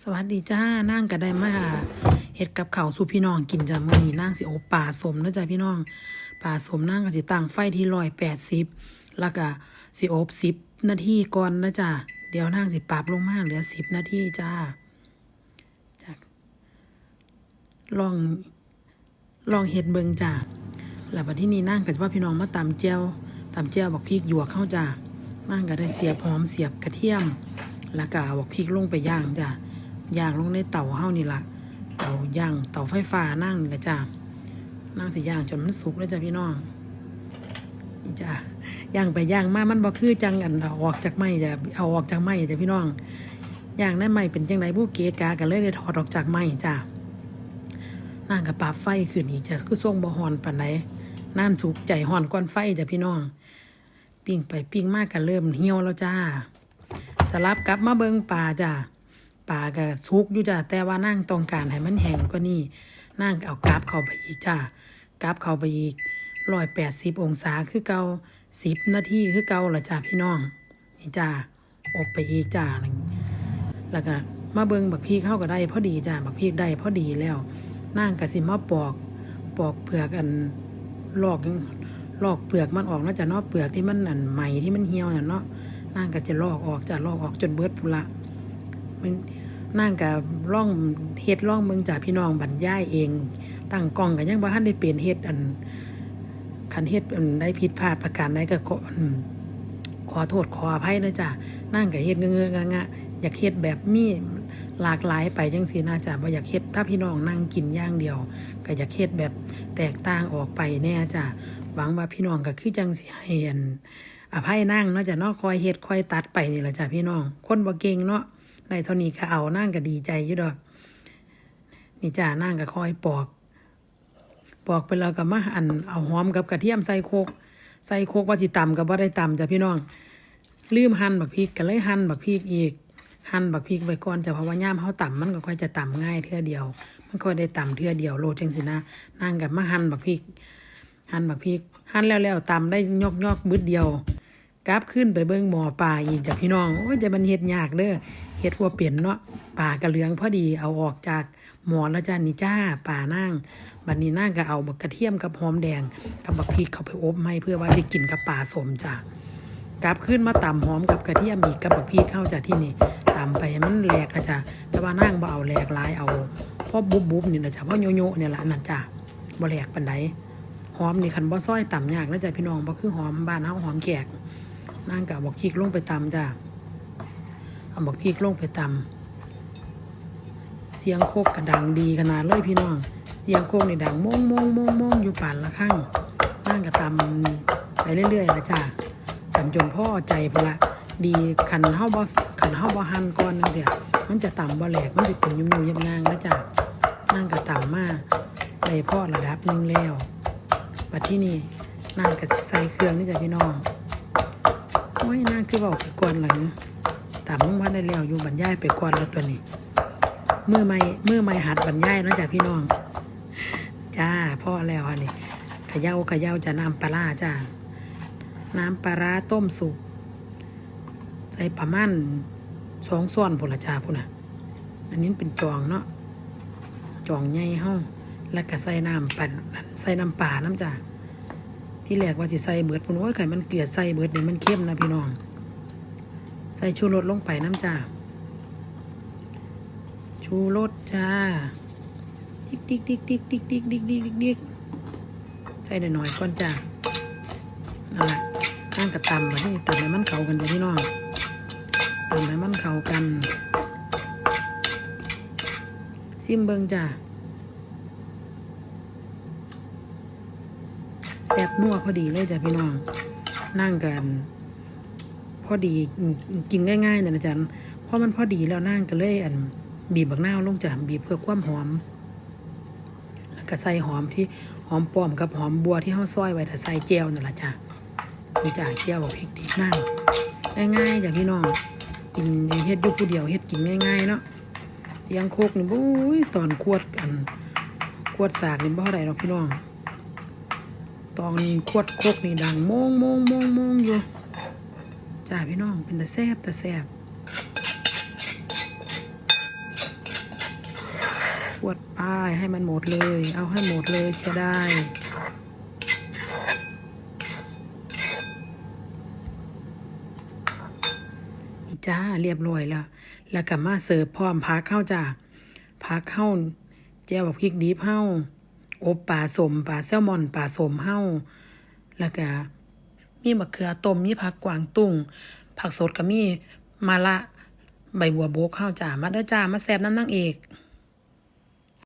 สวัสดีจ้านั่งก็ได้มาเฮ็ดกับเขาสู่พี่น้องกินจ้ะมื้อนี้นั่งสิโอปลาสมนะจ้ะพี่น้องปลาสมนั่งก็สิตั้งไฟที่ร้อยแปดสิบแล้วก็สิอบสิบนาทีก่อนนะจ้ะเดี๋ยวนั่งสิปรับลงมาเหลือสิบนาทีจ้าจ้ะลองลองเฮ็ดเบิงจ้าแล้วบัดที่นี้นั่งก็สิว่าพี่น้องมาตำแจ่วตำแจ่วบักพริกหยวกเข้าจ้านั่งก็ได้เสียบหอมเสียบกระเทียม แล้วก็เอกพริกลงไปย่างจ้ะ ย่างลงในเตาเฮานี่ละเตาย่างเตาไฟฟ้านั่งนี่ละจ้านั่งสิย่างจนมันสุกแล้วจ้ะพี่น้องนี่จ้าย่างไปย่างมามันบ่คือจังอันเอาออกจากไม้จ้ะเอาออกจากไม้จ้ะพี่น้องย่างในไม้เป็นจังไดผู้เกกากันเลยได้ถอดออกจากไม้จ้านั่งกับปาไฟขึ้นอีกจ้ะคือส่วงบ่ฮอนปานใดนั่นสุกใจฮอนก่อนไฟจ้ะพี่น้องปิ้งไปปิ้งมากกันเริ่มเหี่ยวแล้วจ้า สลับกลับมาเบิงป่าจ้า ป่าก็สุกอยู่จ้าแต่ว่านั่งต้องการให้มันแห้งก็นี่นั่งเอากลับเข้าไปอีกจ้ากลับเข้าไปอีกร้อยแปดสิบองศาคือเกาสิบนาทีคือเกาละจ้าพี่น้องนี่จ้าอบไปอีกจ้าแล้วก็มาเบิงบักพีเข้าก็ได้พอดีจ้าบักพีได้พอดีแล้วนั่งกะสิมาปอกปอกเปลือกอันลอกลอกเปลือกมันออกเนาะจ้ะนาะเปลือกที่มันอันใหม่ที่มันเหี่ยวเนาะนั่งก็จะลอกออกจะลอกออกจนเบิดพุละ มันนั่งกับร่องเฮ็ดร่องเมืองจากพี่น้องบรรยายเองตั้งกล้องกันยังบ่ทันได้เปลี่ยนเฮ็ดอันคันเฮ็ดอันได้ผิดพลาดประการใดก็ขอขอโทษขออภัยนะจ้ะนั่งกับเฮ็ดเงื้องะอยากเฮ็ดแบบมีหลากหลายไปจังซี่นะจ้ะบ่อยากเฮ็ดถ้าพี่น้องนั่งกินย่างเดียว ก็อยากเฮ็ดแบบแตกต่างออกไปแน่จ้ะหวังว่าพี่น้องก็คือจังสิให้อันอภัยนั่งเนาะจ้ะเนาะคอยเฮ็ดคอยตัดไปนี่แหละจ้ะพี่น้อง คนบ่เก่งเนาะ ในเท่านี้ก็เอานั่งก็ดีใจอยู่ดอก นี่จ้านั่งก็คอยปอก ปอกไปแล้วก็มาอันเอาหอมกับกระเทียมใส่โคก ใส่โคกว่าสิตำก็บ่ได้ตำจ้ะพี่น้องลืมหั่นบักพริกก็เลยหั่นบักพริกอีกหั่นบักพริกไว้ก่อนจะเพราะว่าย่ามเฮาตำมันก็ค่อยจะต่ำง่ายเทื่อเดียว มันค่อยได้ต่ำเทื่อเดียวโลจังสินะนั่งกับมาหั่นบักพริก หั่นบักพริก หั่นแล้วแล้วตำได้ยอกยอกๆบึดเดียวกลับขึ้นไปเบิ่งหมอป่าอีกจ้ะพี่น้องโอ้ยจะมันเฮ็ดยากเด้อ เฮ็ดว่าเปลี่ยนเนาะป่ากระเหลืองพอดีเอาออกจากหมอนแล้วจ้านี่จ้าป่านั่งบัดนี้นั่งก็เอาบักกระเทียมกับหอมแดงกับบักพริกเข้าไปอบให้เพื่อว่าจะกินกับป่าสมจ้ะกลับขึ้นมาตำหอมกับกระเทียมอีกกับบักพริกเข้าจากที่นี่ตำไปมันแหลกนะจ้ะแต่ว่านั่งบ่เอาแหลกลายเอาพ่อบุบบุบๆนี่นะจ้ะพ่อโยโย่เนี่ยละนั่นจ้ะบ่แหลกปานใดหอมนี่คันบ่ซอยต่ำยากนะจ้ะพี่น้องบ่คือหอมบ้านเฮาหอมแขกนั่งกับบอกพริกลงไปตำจ้ะ เอาบอกพริกลงไปตำเสียงโคกกระดังดีขนาดเลยพี่น้อง เสียงโคกในดังโมงโมงโมงโมงอยู่ป่านละข้างนั่งกับตำไปเรื่อยๆนะจ้ะตำจนพ่อใจพนละ ดีขันเฮาบอสขันเฮาบอหันก่อนนั่นเสียมันจะต่ำบ่แหลกมันจะเป็นยุ่มๆยำงางนะจ้ะนั่งกับตำมาได้พ่อระดับหนึ่งแล้วบัดที่นี่นั่งกับใส่เครื่องนี่จ้ะพี่น้องโอ้ยนางคือบอกก่อนหลัง ตามมึงว่าได้แล้วอยู่บรรยายไปก่อนแล้วตัวนี้เมื่อไม่เมื่อไม่หัดบรรยายนาะจ้ะพี่น้อง จ้าพ่อแล้วอันนี้ขย่าขย่าจะน้ำปลาจ้าน้ำปลาต้มสุกใส่ประมาณสองส่วนพุ่นละจ้าพุ่นน่ะ อันนี้เป็นจองเนาะจองใหญ่เฮาแล้วก็ใส่น้ำปั่นใส่น้ำปลาน้ำจ้าที่แรกว่าสิใส่เบิดพุ่นโอ้ยไข่มันเกลียดใส่เบิดเนี่ยมันเข้มนะพี่น้อง ใส่ชูรสลงไปน้ำจ้าชูรสจ้าติ๊กติ๊กติ๊กติ๊กติ๊กติ๊กติ๊กติ๊กติ๊กติ๊กใส่หน่อยๆก่อนจ้านั่นแหละข้างกระตำมาที่ตำให้มันเข้ากันจ้ะพี่น้องตำให้มันเข้ากัน ซิมเบิงจ้าแซ่บนัวพอดีเลยจ้ะพี่น้องนั่งกัน พอดีกินง่ายๆเนี่ยนะจ๊ะเพราะมันพอดีแล้วนั่งก็เลยอันบีบบักน้าวลงจ้ะบีบเพื่อความหอม แล้วก็ใส่หอมที่หอมป้อมกับหอมบัวที่เขาซอยไว้ถ้าใส่แก้วนั่นแหละจ้ะนี่จ้ะแก้วกับพริกดีนั่งง่ายๆจ้ะพี่น้องกินเฮ็ดอยู่ผู้เดียวเฮ็ดกินง่ายๆเนาะเสียงโคกนี่บุ้ยตอนขวดอันขวดสากนี่บ่เท่าไรหรอกพี่น้อง ตอนขวดโคกนี่ดังโมงโมงโมงโมงอยู่ จ้าพี่น้องเป็นตะแซบตะแซบวดป้ายให้มันหมดเลย เอาให้หมดเลยจะได้อีจ้าเรียบร้อยแล้ว แล้วก็มาเสิร์ฟพร้อมพักเข้าจ้าพักเข้าแจ่วบักพริกดิบเฮาอบปลาสมปลาแซลมอนปลาสมเฮาแล้วก็ มีมะเขือต้มมีผักกวางตุ้ง ผักสดก็มีมาละ ใบบัวบกข้าวจ้ามาเด้อจ้ามาแซบน้ำนางเอก